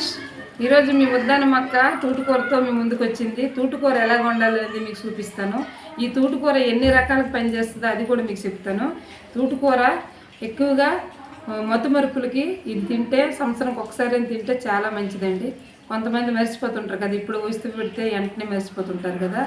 Friends ఈరోజు మీ ఉద్దాన మొక్క తూటుకూరతో మీ ముందుకు వచ్చింది తూటుకూర ఎలా వండాలనేది మీకు చూపిస్తాను. ఈ తూటుకూర ఎన్ని రకాలకు పనిచేస్తుందో అది కూడా మీకు చెప్తాను. తూటుకూర ఎక్కువగా ఆ, ఇది తింటే సంవత్సరంకి ఒకసారి తింటే చాలా మంచిదండి. కొంతమంది మర్చిపోతుంటారు కదా ఇప్పుడు ఊస్తూ పెడితే వెంటనే మర్చిపోతుంటారు కదా.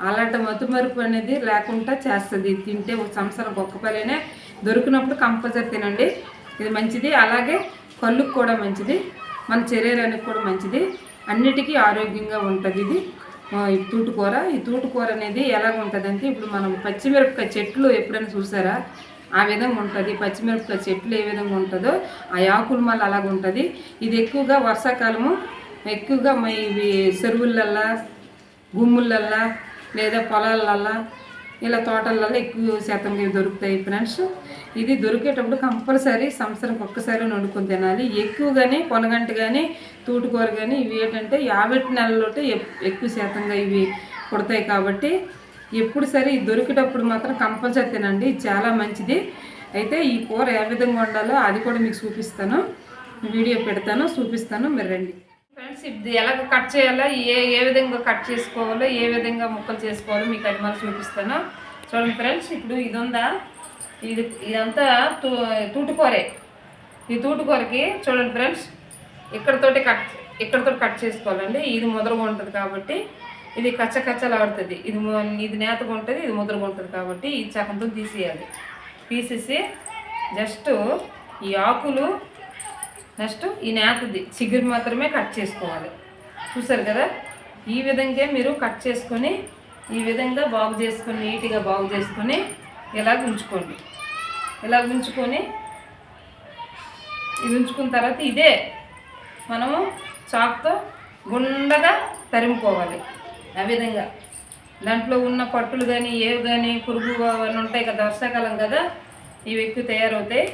అలాంటి మత్తుమరుపు అనేది లేకుండా చేస్తుంది. తింటే ఒక సంవత్సరంకి ఒక్క పరైనా దొరికినప్పుడు కంపల్సరీ తినండి. ఇది మంచిది. అలాగే కళ్ళుకు కూడా మంచిది. మన శరీరానికి కూడా మంచిది. అన్నిటికీ ఆరోగ్యంగా ఉంటుంది ఇది. ఈ తూటుకూర. ఈ తూటుకూర అనేది ఎలాగ ఉంటుంది అంటే ఇప్పుడు మనం పచ్చిమిరపకాయ చెట్లు ఎప్పుడైనా చూసారా? ఆ విధంగా ఉంటుంది. పచ్చిమిరపకాయ చెట్లు ఏ విధంగా ఉంటుందో ఆ ఆకులు మళ్ళీ అలాగ ఉంటుంది. ఇది ఎక్కువగా వర్షాకాలము ఎక్కువగా మా ఇవి చెరువులల్లా గుమ్ములల్లా లేదా పొలాలల్లా ఇలా తోటలలో ఎక్కువ శాతంగా ఇవి దొరుకుతాయి ఫ్రెండ్స్. ఇది దొరికేటప్పుడు కంపల్సరీ సంవత్సరం ఒక్కసారి వండుకొని తినాలి. ఎక్కువగానే కొనగంట కానీ తూటుకూర కానీ ఇవి ఏంటంటే యాభై నెలలోటే ఎక్కువ శాతంగా ఇవి పుడతాయి కాబట్టి ఎప్పుడు సరే ఇది దొరికేటప్పుడు మాత్రం కంపల్సరీ తినండి. చాలా మంచిది. అయితే ఈ కూర ఏ విధంగా వండాలో అది కూడా మీకు చూపిస్తాను. వీడియో పెడతాను చూపిస్తాను. మీరు రండి. ఫ్రెండ్స్ ఇది ఎలా కట్ చేయాలో? ఏ ఏ విధంగా కట్ చేసుకోవాలో? ఏ విధంగా ముక్కలు చేసుకోవాలో? మీకు అది మళ్ళీ చూపిస్తాను. చూడండి ఫ్రెండ్స్ ఇప్పుడు ఇది ఉందా ఇది ఇదంతా తూ తూటుకూరే. ఈ తూటుకూరకి చూడండి ఫ్రెండ్స్ ఇక్కడతోటి కట్ ఇక్కడతో కట్ చేసుకోవాలండి. ఇది ముదరగా ఉంటుంది కాబట్టి ఇది కచ్చ కచ్చలాడుతుంది ఇది ఇది నేతగా ఉంటుంది ఇది ముదరగా ఉంటుంది కాబట్టి ఈ చకంతో తీసేయాలి. తీసేసి జస్ట్ ఈ ఆకులు నెక్స్ట్ ఈ నేతది చిగురు మాత్రమే కట్ చేసుకోవాలి. చూసారు కదా? ఈ విధంగా మీరు కట్ చేసుకొని ఈ విధంగా బాగు చేసుకొని నీట్గా బాగు చేసుకొని ఇలా ఉంచుకోండి. ఇలా ఉంచుకొని ఇది ఉంచుకున్న తర్వాత ఇదే మనము చాక్తో గుండగా తరుముకోవాలి. ఆ విధంగా. దాంట్లో ఉన్న పట్టులు కానీ ఏవి కానీ పురుగు అవన్నీ ఉంటాయి కదా వర్షాకాలం కదా ఇవి ఎక్కువ తయారవుతాయి.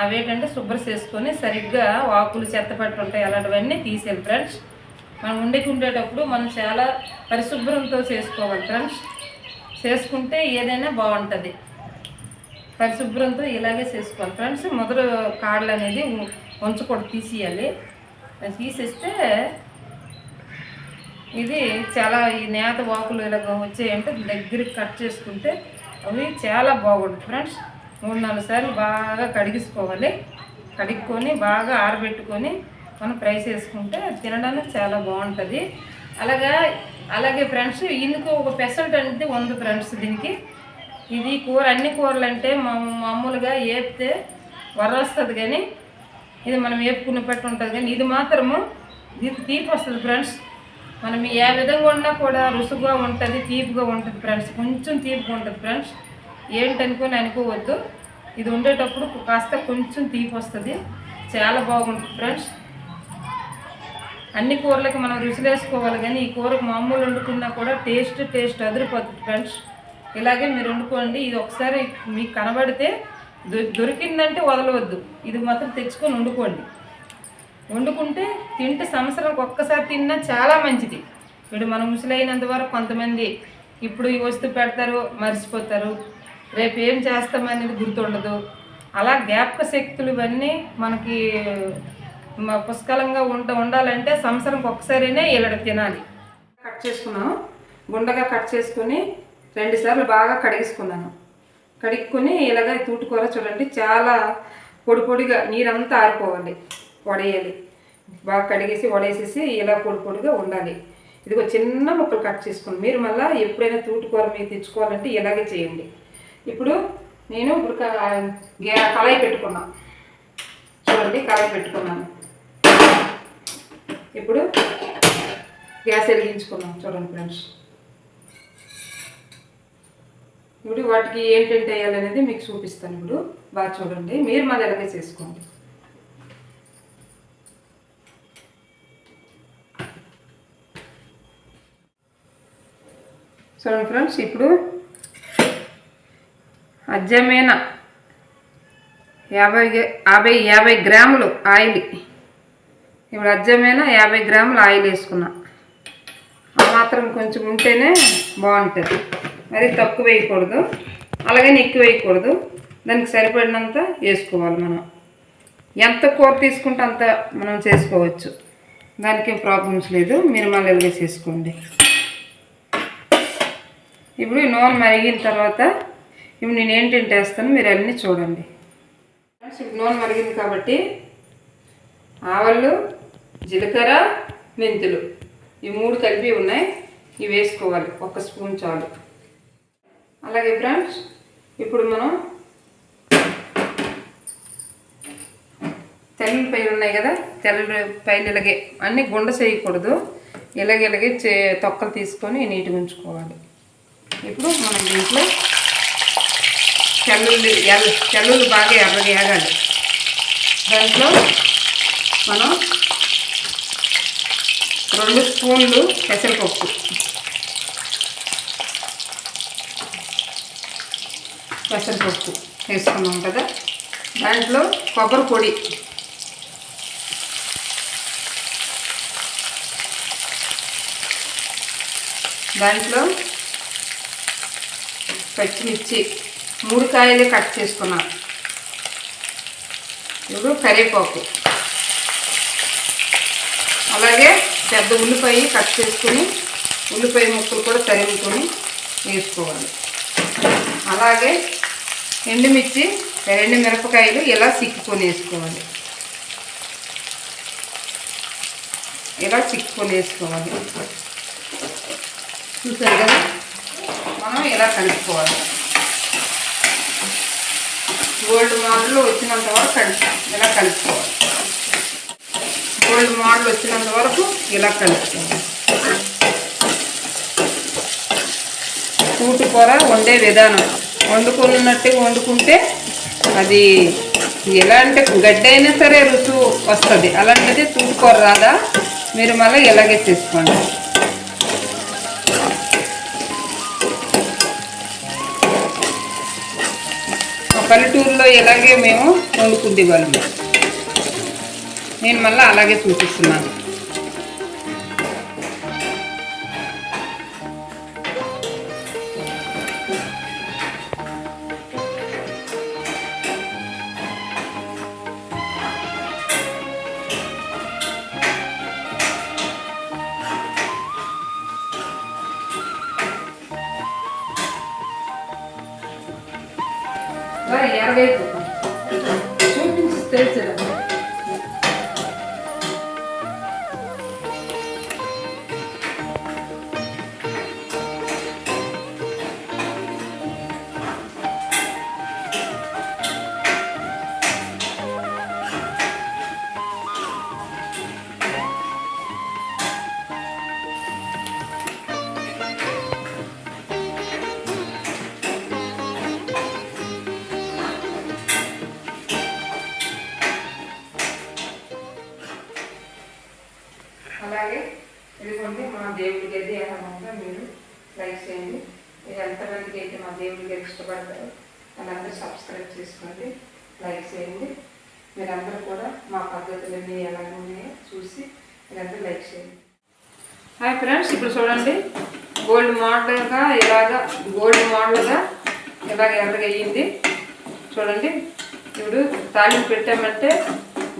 అవి ఏంటంటే శుభ్రం చేసుకొని సరిగ్గా ఆకులు చెత్త పట్టు ఉంటాయి అలాంటివన్నీ తీసేయాలి ఫ్రెండ్స్. మనం ఉండేటప్పుడు మనం చాలా పరిశుభ్రంతో చేసుకోవాలి ఫ్రెండ్స్. చేసుకుంటే ఏదైనా బాగుంటుంది. పరిశుభ్రంతో ఇలాగే చేసుకోవాలి ఫ్రెండ్స్. మొదలు కాడలు అనేది ఉంచకూడదు తీసేయాలి. అది తీసేస్తే ఇది చాలా ఈ నేత వాకులు ఇలాగ వచ్చాయంటే దగ్గరికి కట్ చేసుకుంటే అవి చాలా బాగుంటుంది ఫ్రెండ్స్. మూడు నాలుగు సార్లు బాగా కడిగించుకోవాలి కడుక్కొని బాగా ఆరబెట్టుకొని మనం ఫ్రై చేసుకుంటే తినడానికి చాలా బాగుంటుంది. అలాగా అలాగే ఫ్రెండ్స్ ఇందుకు ఒక పెసల్ట్ అనేది ఉంది ఫ్రెండ్స్ దీనికి. ఇది కూర అన్ని కూరలు అంటే మామూలుగా వేపితే వరొస్తుంది కానీ ఇది మనం వేపుకునే పట్టు ఉంటుంది కానీ ఇది మాత్రము ఇది తీపి వస్తుంది ఫ్రెండ్స్. మనం ఏ విధంగా ఉన్నా కూడా రుసుగా ఉంటుంది తీపిగా ఉంటుంది ఫ్రెండ్స్. కొంచెం తీపిగా ఉంటుంది ఫ్రెండ్స్. ఏంటనుకొని అనుకోవద్దు. ఇది ఉండేటప్పుడు కాస్త కొంచెం తీపి వస్తుంది. చాలా బాగుంటుంది ఫ్రెండ్స్. అన్ని కూరలకి మనం రుచులు వేసుకోవాలి కానీ ఈ కూరకు మామూలు వండుకున్నా కూడా టేస్ట్ టేస్ట్ అదిరిపోతుంది ఫ్రెండ్స్. ఇలాగే మీరు వండుకోండి. ఇది ఒకసారి మీకు కనబడితే దొ- దొరికిందంటే వదలవద్దు. ఇది మాత్రం తెచ్చుకొని వండుకోండి. వండుకుంటే తింటే సంవత్సరానికి ఒక్కసారి తిన్నా చాలా మంచిది. ఇప్పుడు మనం ముసలైనంత వరకు కొంతమంది ఇప్పుడు ఈ వస్తువు పెడతారు మర్చిపోతారు. రేపు ఏం చేస్తామనేది గుర్తుండదు. అలా జ్ఞాపక శక్తులు ఇవన్నీ మనకి పుష్కలంగా ఉంట ఉండాలంటే సంవత్సరంకి ఒకసారినే ఇలాడ తినాలి. కట్ చేసుకున్నాం గుండగా కట్ చేసుకుని రెండు సార్లు బాగా కడిగేసుకున్నాను. కడుక్కుని ఇలాగ తూటుకూర చూడండి చాలా పొడి పొడిగా నీరంతా ఆరిపోవాలి వడేయాలి. బాగా కడిగేసి వడేసేసి ఇలా పొడి పొడిగా ఉండాలి. ఇదిగో చిన్న ముక్కలు కట్ చేసుకుని మీరు మళ్ళీ ఎప్పుడైనా తూటుకూర మీరు తెచ్చుకోవాలంటే ఇలాగే చేయండి. ఇప్పుడు నేను ఇప్పుడు గ్యా- కళాయి పెట్టుకున్నా. చూడండి కళాయి పెట్టుకున్నాను. ఇప్పుడు గ్యాస్ వెలిగించుకున్నాం చూడండి ఫ్రెండ్స్. ఇప్పుడు వాటికి ఏంటంటే వేయాలనేది మీకు చూపిస్తాను ఇప్పుడు. బాగా చూడండి మీరు మా దగ్గర చేసుకోండి. చూడండి ఫ్రెండ్స్ ఇప్పుడు అజ్జమైన? యాభై యాభై యాభై గ్రాములు ఆయిల్. ఇప్పుడు అజ్జమైన? యాభై గ్రాములు ఆయిల్ వేసుకున్నా. ఆ మాత్రం కొంచెం ఉంటేనే బాగుంటుంది. మరి తక్కువ వేయకూడదు. అలాగని ఎక్కువ వేయకూడదు. దానికి సరిపడినంత వేసుకోవాలి మనం. ఎంత కూర తీసుకుంటే అంత మనం చేసుకోవచ్చు. దానికేం ప్రాబ్లమ్స్ లేదు. మీరు మళ్ళీ వేసేసుకోండి ఇప్పుడు నూనె మరిగిన తర్వాత ఇవి నేను ఏంటంటే వేస్తాను మీరు అన్నీ చూడండి. ఫ్రెండ్స్, ఇప్పుడు నూనె మరిగింది కాబట్టి ఆవాలు జీలకర్ర మెంతులు ఈ మూడు కలిపి ఉన్నాయి. ఇవి వేసుకోవాలి ఒక స్పూన్ చాలు. అలాగే ఫ్రెండ్స్ ఇప్పుడు మనం తెల్ల పైలు ఉన్నాయి కదా తెల్ల పైన ఇలాగే అన్నీ గుండ చేయకూడదు. ఇలాగ ఇలాగే చే తొక్కలు తీసుకొని నీట్గా ఉంచుకోవాలి. ఇప్పుడు మనం దీంట్లో తెల్లుల్లి ఎల్ తెల్లుల్లి బాగా ఎర్రగా ఏగాలి. దాంట్లో మనం రెండు స్పూన్లు పెసరపప్పు. పెసరపప్పు వేసుకున్నాం కదా. దాంట్లో కొబ్బరి పొడి. దాంట్లో పచ్చిమిర్చి. మూడు కాయలు కట్ చేసుకున్నాను ఇప్పుడు కరివేపాకు. అలాగే పెద్ద ఉల్లిపాయ కట్ చేసుకొని ఉల్లిపాయ ముక్కలు కూడా తరుగుకొని వేసుకోవాలి. అలాగే ఎండుమిర్చి రెండు మిరపకాయలు ఇలా సిక్కుకొని వేసుకోవాలి. ఇలా చిక్కుకొని వేసుకోవాలి. చూసారు కదా? మనం ఇలా కలుపుకోవాలి. గోల్డ్ మోడల్ వచ్చినంత వరకు కలుపుతాం. ఇలా కలుపుకోవాలి. గోల్డ్ మోడల్ వచ్చినంత వరకు ఇలా కలుపుకోవాలి. కూటు కూర వండే విధానం. వండుకున్నట్టుగా వండుకుంటే అది ఎలా అంటే గడ్డి అయినా సరే రుచి వస్తుంది. అలాంటిది తూటు కూర రాదా? మీరు మళ్ళీ ఇలాగే చేసుకోండి. పల్లెటూరులో ఎలాగే మేము వండుకుంటే వాళ్ళము నేను మళ్ళీ అలాగే చూపిస్తున్నాను ఎరగైపు చూపించి తెలుసు ఇష్టపడతారో సబ్స్క్రైబ్ చేసుకోండి లైక్ చేయండి. మీరందరూ కూడా మా పద్ధతులన్నీ ఎలా ఉన్నాయో చూసి మీరందరూ లైక్ చేయండి. హాయ్ ఫ్రెండ్స్ ఇప్పుడు చూడండి. గోల్డ్ మోడల్గా ఇలాగ గోల్డ్ మోడల్గా ఇలాగ ఎర్రగా అయ్యింది? చూడండి. ఇప్పుడు తాలింపు పెట్టామంటే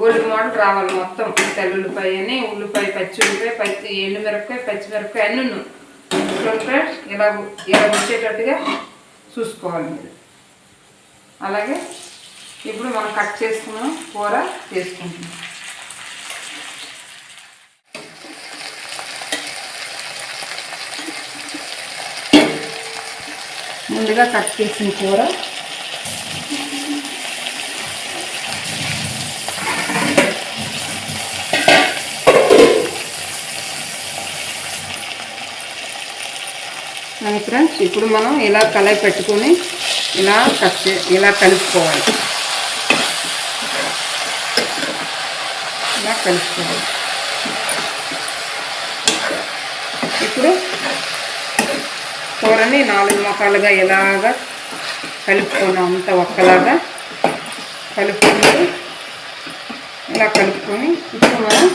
గోల్డ్ మోడల్ రావాలి మొత్తం. తెల్లుల్లిపాయ అని ఉల్లిపాయ పచ్చి ఉల్లిపాయ పచ్చి ఎండుమిరపకాయ పచ్చిమిరపకాయ అన్నీ ఉన్నాయి చూడండి ఫ్రెండ్స్ ఇలా ఇలా వచ్చేటట్టుగా చూసుకోవాలి మీరు. అలాగే ఇప్పుడు మనం కట్ చేసుకున్న కూర చేసుకుంటున్నాం. ముందుగా కట్ చేసిన కూర. ఫ్రెండ్స్ ఇప్పుడు మనం ఇలా కలయి పెట్టుకొని ఇలా కట్ చే ఇలా కలుపుకోవాలి. ఇలా కలుపుకోవాలి. ఇప్పుడు కూరని నాలుగు మొక్కలుగా ఇలాగా కలుపుకొని అంత ఒక్కలాగా కలుపుకుంటూ ఇలా కలుపుకొని ఇప్పుడు మనం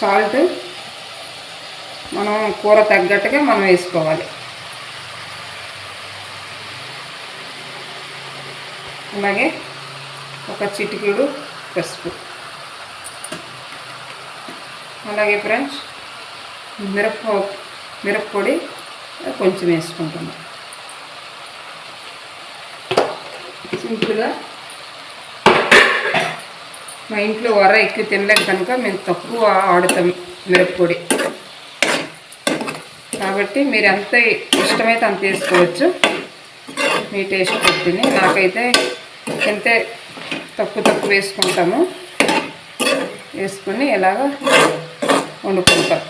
సాల్ట్ మనం కూర తగ్గట్టుగా మనం వేసుకోవాలి. అలాగే ఒక చిటికెడు పసుపు. అలాగే ఫ్రెండ్స్ మిరప మిరప్పొడి కొంచెం వేసుకుంటున్నాం. సింపుల్గా మా ఇంట్లో వర ఎక్కువ తినలేక కనుక మేము తక్కువ ఆడుతాం మిరప్పొడి. కాబట్టి మీరు ఎంత ఇష్టమైతే అంత వేసుకోవచ్చు. మీ టేస్ట్ పొద్దుని నాకైతే ఎంతే తక్కువ తక్కువ వేసుకుంటాము. వేసుకొని ఇలాగ వండుకుంటాం.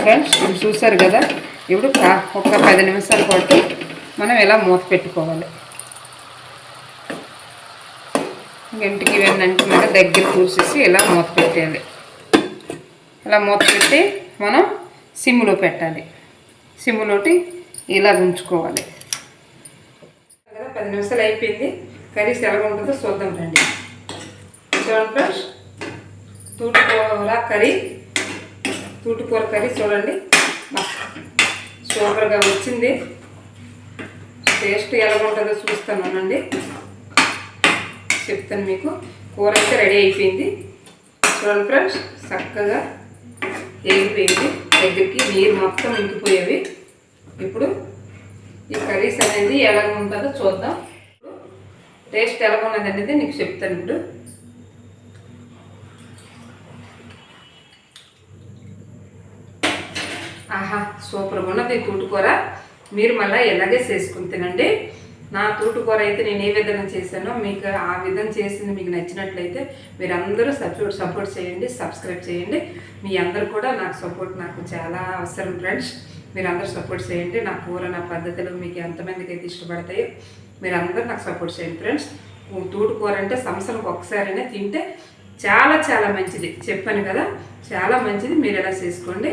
ఫ్రెండ్స్ ఇప్పుడు చూసారు కదా ఇప్పుడు ఒక పది నిమిషాల పాటు మనం ఇలా మూత పెట్టుకోవాలి. గంటికి ఇవన్నీ మన దగ్గర కూర్చేసి ఇలా మూత పెట్టాలి ఇలా మూత పెట్టి మనం సిమ్లో పెట్టాలి. సిమ్లోటి ఇలా ఉంచుకోవాలి. కదా పది నిమిషాలు అయిపోయింది. కర్రీస్ ఎలా ఉంటుందో చూద్దాం రండి. చూడండి ఫ్రెండ్స్ తూటుకూర కర్రీ తూటుకూర కర్రీ చూడండి. సూపర్గా వచ్చింది. టేస్ట్ ఎలా ఉంటుందో చూస్తానండి చెప్తాను మీకు. కూర అయితే రెడీ అయిపోయింది. చూడండి ఫ్రెండ్స్ చక్కగా ఎగిపోయింది దగ్గరికి నీరు మొత్తం ఇంకిపోయేవి. ఇప్పుడు ఈ కర్రీస్ అనేది ఎలా ఉంటుందో చూద్దాం. టేస్ట్ ఎలా ఉన్నది అనేది నీకు చెప్తాను ఇప్పుడు. ఆహా సూపర్గా ఉన్నది తూటుకూర. మీరు మళ్ళీ ఎలాగే చేసుకుని తినండి. నా తూటుకూర అయితే నేను ఏ విధంగా చేశానో మీకు ఆ విధంగా చేసింది మీకు నచ్చినట్లయితే మీరు అందరూ సపోర్ట్ సపోర్ట్ చేయండి సబ్స్క్రైబ్ చేయండి. మీ అందరు కూడా నాకు సపోర్ట్ నాకు చాలా అవసరం ఫ్రెండ్స్. మీరు అందరూ సపోర్ట్ చేయండి. నా కూర నా పద్ధతులు మీకు ఎంతమందికి అయితే ఇష్టపడతాయో మీరందరూ నాకు సపోర్ట్ చేయండి ఫ్రెండ్స్ తూటుకూర అంటే సంవత్సరంకి ఒకసారైనా తింటే చాలా చాలా మంచిది. చెప్పాను కదా చాలా మంచిది. మీరు ఎలా చేసుకోండి?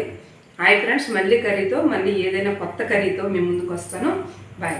హాయ్ ఫ్రెండ్స్ మళ్ళీ కర్రీతో మళ్ళీ ఏదైనా కొత్త కర్రీతో మీ ముందుకు వస్తాను. బాయ్